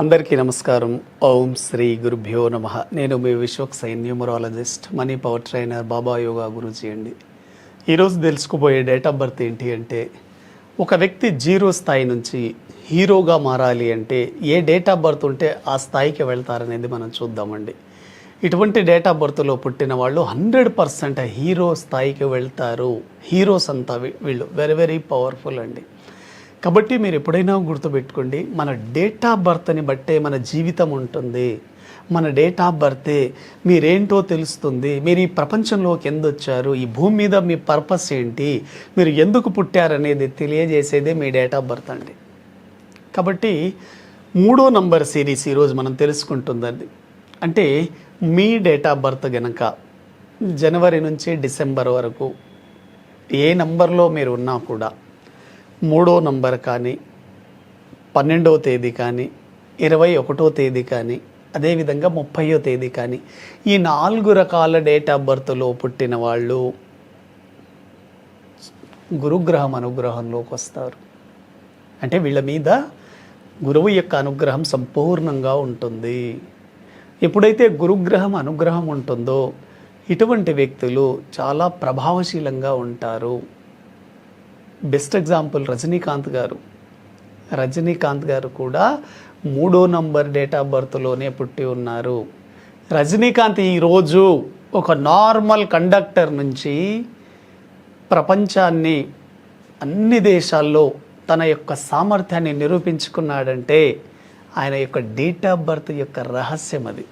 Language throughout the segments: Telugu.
అందరికీ నమస్కారం. ఓం శ్రీ గురుభ్యో నమ. నేను మీ Vishwak Sen numerologist money power trainer Baba yoga Guruji అండి. ఈరోజు తెలుసుకుపోయే డేట్ ఆఫ్ బర్త్ ఏంటి అంటే ఒక వ్యక్తి జీరో స్థాయి నుంచి హీరోగా మారాలి అంటే ఏ డేట్ ఆఫ్ బర్త్ ఉంటే ఆ స్థాయికి వెళ్తారనేది మనం చూద్దామండి. ఇటువంటి డేట్ ఆఫ్ బర్త్లో పుట్టిన వాళ్ళు హండ్రెడ్ పర్సెంట్ హీరో స్థాయికి వెళ్తారు. హీరోస్ అంతా వీళ్ళు వెరీ వెరీ పవర్ఫుల్ అండి. కాబట్టి మీరు ఎప్పుడైనా గుర్తుపెట్టుకోండి మన డేట్ ఆఫ్ బర్త్ని బట్టే మన జీవితం ఉంటుంది. మన డేట్ ఆఫ్ బర్తే మీరేంటో తెలుస్తుంది. మీరు ఈ ప్రపంచంలోకి ఎందొచ్చారు ఈ భూమి మీద మీ పర్పస్ ఏంటి? మీరు ఎందుకు పుట్టారనేది తెలియజేసేదే మీ డేట్ ఆఫ్ బర్త్ అండి. కాబట్టి మూడో నంబర్ సిరీస్ ఈరోజు మనం తెలుసుకుంటుందండి. అంటే మీ డేట్ ఆఫ్ బర్త్ గనక జనవరి నుంచి డిసెంబర్ వరకు ఏ నంబర్లో మీరు ఉన్నా కూడా మూడో నంబర్ కానీ పన్నెండవ తేదీ కానీ ఇరవై ఒకటో తేదీ కానీ అదేవిధంగా ముప్పయో తేదీ కానీ ఈ నాలుగు రకాల డేట్ ఆఫ్ బర్త్లో పుట్టిన వాళ్ళు గురుగ్రహం అనుగ్రహంలోకి వస్తారు. అంటే వీళ్ళ మీద గురువు యొక్క అనుగ్రహం సంపూర్ణంగా ఉంటుంది. ఎప్పుడైతే గురుగ్రహం అనుగ్రహం ఉంటుందో ఇటువంటి వ్యక్తులు చాలా ప్రభావశీలంగా ఉంటారు. బెస్ట్ ఎగ్జాంపుల్ రజనీకాంత్ గారు. రజనీకాంత్ గారు కూడా మూడో నంబర్ డేట్ ఆఫ్ బర్త్లోనే పుట్టి ఉన్నారు. రజనీకాంత్ ఈరోజు ఒక నార్మల్ కండక్టర్ నుంచి ప్రపంచాన్ని అన్ని దేశాల్లో తన యొక్క సామర్థ్యాన్ని నిరూపించుకున్నాడంటే ఆయన యొక్క డేట్ ఆఫ్ బర్త్ యొక్క రహస్యం అది.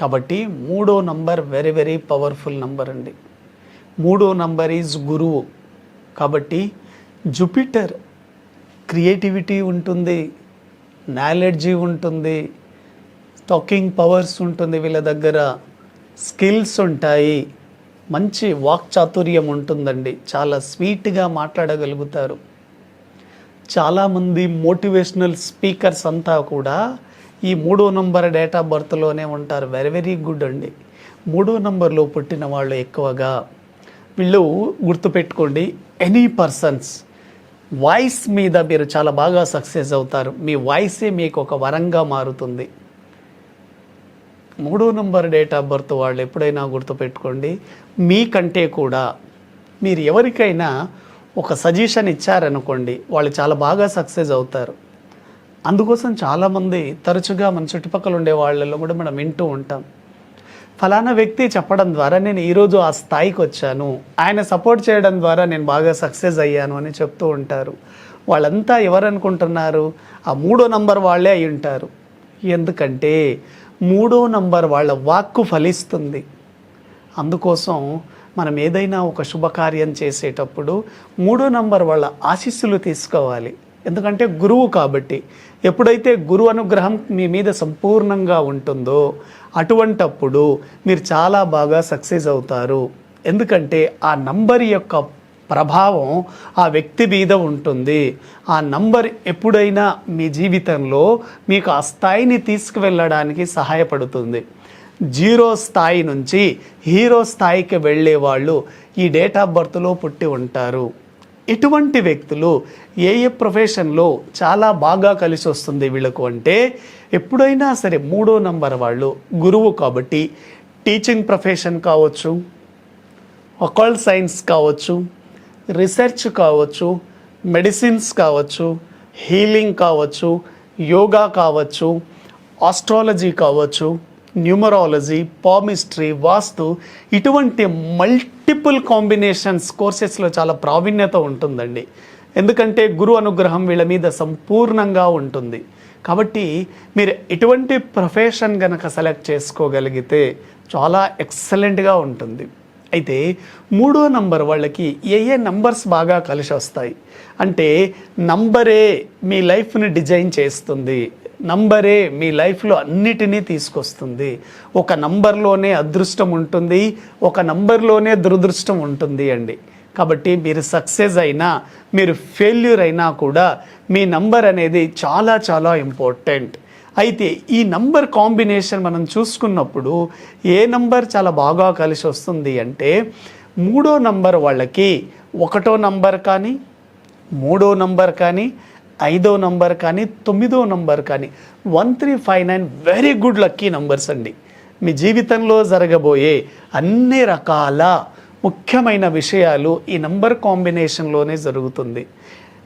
కాబట్టి మూడో number very very powerful number అండి. మూడో నంబర్ ఈజ్ గురువు. కాబట్టి జూపిటర్ క్రియేటివిటీ ఉంటుంది నాలెడ్జీ ఉంటుంది టాకింగ్ పవర్స్ ఉంటుంది వీళ్ళ దగ్గర స్కిల్స్ ఉంటాయి మంచి వాక్ చాతుర్యం ఉంటుందండి చాలా స్వీట్గా మాట్లాడగలుగుతారు. చాలామంది మోటివేషనల్ స్పీకర్స్ అంతా కూడా ఈ మూడో నంబర్ డేట్ ఆఫ్ బర్త్లోనే ఉంటారు వెరీ వెరీ గుడ్ అండి. మూడో నంబర్లో పుట్టిన వాళ్ళు ఎక్కువగా వీళ్ళు గుర్తుపెట్టుకోండి ఎనీ పర్సన్స్ వాయిస్ మీద మీరు చాలా బాగా సక్సెస్ అవుతారు. మీ వాయిసే మీకు ఒక వరంగా మారుతుంది. మూడో నంబర్ డేట్ ఆఫ్ బర్త్ వాళ్ళు ఎప్పుడైనా గుర్తుపెట్టుకోండి. మీకంటే కూడా మీరు ఎవరికైనా ఒక సజెషన్ ఇచ్చారనుకోండి వాళ్ళు చాలా బాగా సక్సెస్ అవుతారు. అందుకోసం చాలామంది తరచుగా మన చుట్టుపక్కల ఉండే వాళ్ళలో కూడా మనం వింటూ ఉంటాం. ఫలానా వ్యక్తి చెప్పడం ద్వారా నేను ఈరోజు ఆ స్థాయికి వచ్చాను. ఆయన సపోర్ట్ చేయడం ద్వారా నేను బాగా సక్సెస్ అయ్యాను అని చెప్తూ ఉంటారు. వాళ్ళంతా ఎవరనుకుంటున్నారు? ఆ మూడో నంబర్ వాళ్ళే అయి ఉంటారు. ఎందుకంటే మూడో నంబర్ వాళ్ళ వాక్కు ఫలిస్తుంది. అందుకోసం మనం ఏదైనా ఒక శుభకార్యం చేసేటప్పుడు మూడో నంబర్ వాళ్ళ ఆశీస్సులు తీసుకోవాలి. ఎందుకంటే గురువు కాబట్టి. ఎప్పుడైతే గురు అనుగ్రహం మీ మీద సంపూర్ణంగా ఉంటుందో అటువంటప్పుడు మీరు చాలా బాగా సక్సెస్ అవుతారు. ఎందుకంటే ఆ నంబర్ యొక్క ప్రభావం ఆ వ్యక్తి మీద ఉంటుంది. ఆ నంబర్ ఎప్పుడైనా మీ జీవితంలో మీకు ఆ స్థాయిని తీసుకువెళ్ళడానికి సహాయపడుతుంది. జీరో స్థాయి నుంచి హీరో స్థాయికి వెళ్ళే వాళ్ళు ఈ డేట్ ఆఫ్ బర్త్లో పుట్టి ఉంటారు. ఇటువంటి వ్యక్తులు ఏ ఏ ప్రొఫెషన్లో చాలా బాగా కలిసి వస్తుంది వీళ్ళకు అంటే ఎప్పుడైనా సరే మూడో నంబర్ వాళ్ళు గురువు కాబట్టి టీచింగ్ ప్రొఫెషన్ కావచ్చు ఒకల్ సైన్స్ కావచ్చు రీసెర్చ్ కావచ్చు మెడిసిన్స్ కావచ్చు హీలింగ్ కావచ్చు యోగా కావచ్చు ఆస్ట్రాలజీ కావచ్చు న్యూమరాలజీ పామిస్ట్రీ వాస్తు ఇటువంటి మల్టిపుల్ కాంబినేషన్స్ కోర్సెస్లో చాలా ప్రావీణ్యత ఉంటుందండి. ఎందుకంటే గురు అనుగ్రహం వీళ్ళ మీద సంపూర్ణంగా ఉంటుంది. కాబట్టి మీరు ఎటువంటి ప్రొఫెషన్ కనుక సెలెక్ట్ చేసుకోగలిగితే చాలా ఎక్సలెంట్గా ఉంటుంది. అయితే మూడో నంబర్ వాళ్ళకి ఏ ఏ నంబర్స్ బాగా కలిసి వస్తాయి అంటే నంబరే మీ లైఫ్ని డిజైన్ చేస్తుంది. నంబరే మీ లైఫ్లో అన్నిటినీ తీసుకొస్తుంది. ఒక నంబర్లోనే అదృష్టం ఉంటుంది ఒక నంబర్లోనే దురదృష్టం ఉంటుంది అండి. కాబట్టి మీరు సక్సెస్ అయినా మీరు ఫెయిల్యూర్ అయినా కూడా మీ నంబర్ అనేది చాలా చాలా ఇంపార్టెంట్. అయితే ఈ నంబర్ కాంబినేషన్ మనం చూసుకున్నప్పుడు ఏ నంబర్ చాలా బాగా కలిసి వస్తుంది అంటే మూడో నంబర్ వాళ్ళకి ఒకటో నంబర్ కానీ మూడో నంబర్ కానీ ఐదో నంబర్ కానీ తొమ్మిదో నంబర్ కానీ one three five nine very good lucky numbers అండి. మీ జీవితంలో జరగబోయే అన్ని రకాల ముఖ్యమైన విషయాలు ఈ నంబర్ కాంబినేషన్లోనే జరుగుతుంది.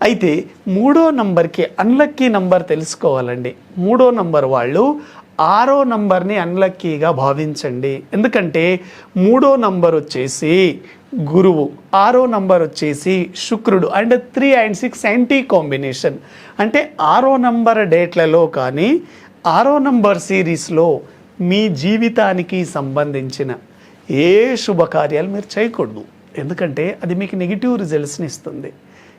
అయితే మూడో నంబర్కి అన్లక్కీ నంబర్ తెలుసుకోవాలండి. మూడో నంబర్ వాళ్ళు ఆరో నంబర్ని అన్లక్కీగా భావించండి. ఎందుకంటే మూడో నంబర్ వచ్చేసి గురువు ఆరో నంబర్ వచ్చేసి శుక్రుడు and three and six anti combination. అంటే ఆరో నంబర్ డేట్లలో కానీ ఆరో నంబర్ సిరీస్లో మీ జీవితానికి సంబంధించిన ఏ శుభకార్యాలు మీరు చేయకూడదు. ఎందుకంటే అది మీకు నెగిటివ్ రిజల్ట్స్ని ఇస్తుంది.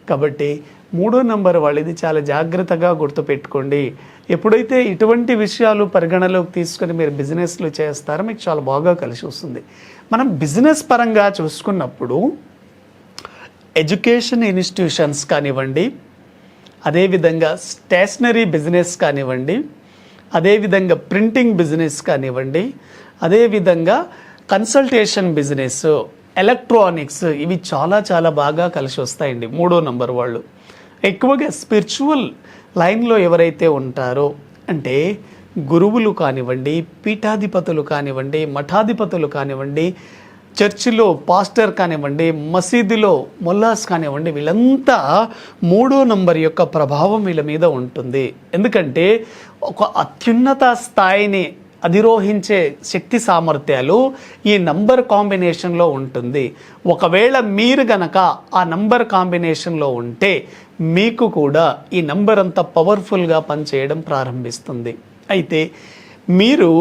కాబట్టి మూడో నంబర్ వాళ్ళు ఇది చాలా జాగ్రత్తగా గుర్తుపెట్టుకోండి. ఎప్పుడైతే ఇటువంటి విషయాలు పరిగణలోకి తీసుకొని మీరు బిజినెస్లు చేస్తారో మీకు చాలా బాగా కలిసి వస్తుంది. మనం బిజినెస్ పరంగా చూసుకున్నప్పుడు ఎడ్యుకేషన్ ఇన్స్టిట్యూషన్స్ కానివ్వండి అదేవిధంగా స్టేషనరీ బిజినెస్ కానివ్వండి అదేవిధంగా ప్రింటింగ్ బిజినెస్ కానివ్వండి అదేవిధంగా కన్సల్టేషన్ బిజినెస్ ఎలక్ట్రానిక్స్ ఇవి చాలా చాలా బాగా కలిసి వస్తాయండి మూడో నంబర్ వాళ్ళు. ఎక్కువగా స్పిరిచువల్ లైన్లో ఎవరైతే ఉంటారో అంటే గురువులు కానివ్వండి పీఠాధిపతులు కానివ్వండి మఠాధిపతులు కానివ్వండి చర్చిలో పాస్టర్ కానివ్వండి మసీదులో మొల్లాస్ కానివ్వండి వీళ్ళంతా మూడో నంబర్ యొక్క ప్రభావం వీళ్ళ మీద ఉంటుంది. ఎందుకంటే ఒక అత్యున్నత స్థాయిని అధిరోహించే శక్తి సామర్థ్యాలు ఈ నంబర్ కాంబినేషన్లో ఉంటుంది. ఒకవేళ మీరు గనక ఆ నంబర్ కాంబినేషన్లో ఉంటే మీకు కూడా ఈ నంబర్ అంతా పవర్ఫుల్గా పనిచేయడం ప్రారంభిస్తుంది. అయితే మీరు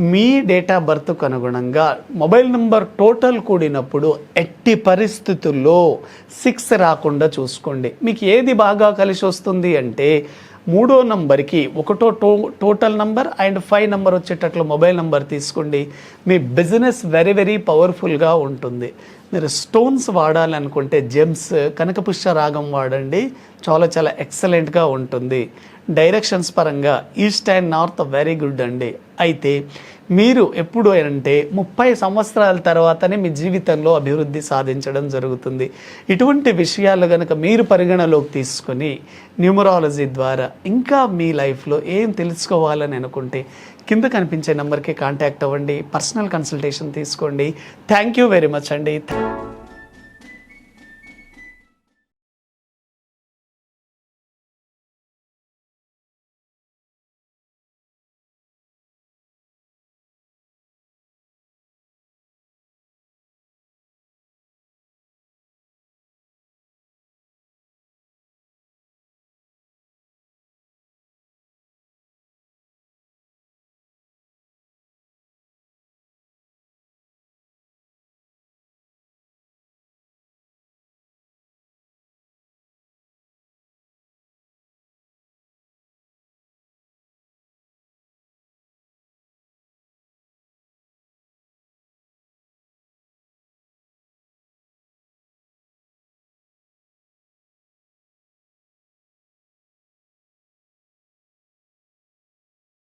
మీ డేట్ ఆఫ్ బర్త్కు అనుగుణంగా మొబైల్ నంబర్ టోటల్ కూడినప్పుడు ఎట్టి పరిస్థితుల్లో సిక్స్ రాకుండా చూసుకోండి. మీకు ఏది బాగా కలిసి వస్తుంది అంటే మూడో నంబర్కి ఒకటో to total number and five number వచ్చేటట్లు మొబైల్ నంబర్ తీసుకోండి. మీ బిజినెస్ వెరీ వెరీ పవర్ఫుల్గా ఉంటుంది. మీరు స్టోన్స్ వాడాలనుకుంటే జెమ్స్ కనకపుష్ప రాగం వాడండి. చాలా చాలా ఎక్సలెంట్గా ఉంటుంది. డైరెక్షన్స్ పరంగా east and north very good అండి. అయితే మీరు ఎప్పుడు అంటే ముప్పై సంవత్సరాల తర్వాతనే మీ జీవితంలో అభివృద్ధి సాధించడం జరుగుతుంది. ఇటువంటి విషయాలు కనుక మీరు పరిగణలోకి తీసుకొని న్యూమరాలజీ ద్వారా ఇంకా మీ లైఫ్లో ఏం తెలుసుకోవాలని అనుకుంటే కింద కనిపించే నెంబర్కి కాంటాక్ట్ అవ్వండి. పర్సనల్ కన్సల్టేషన్ తీసుకోండి. థ్యాంక్ యూ వెరీ మచ్ అండి.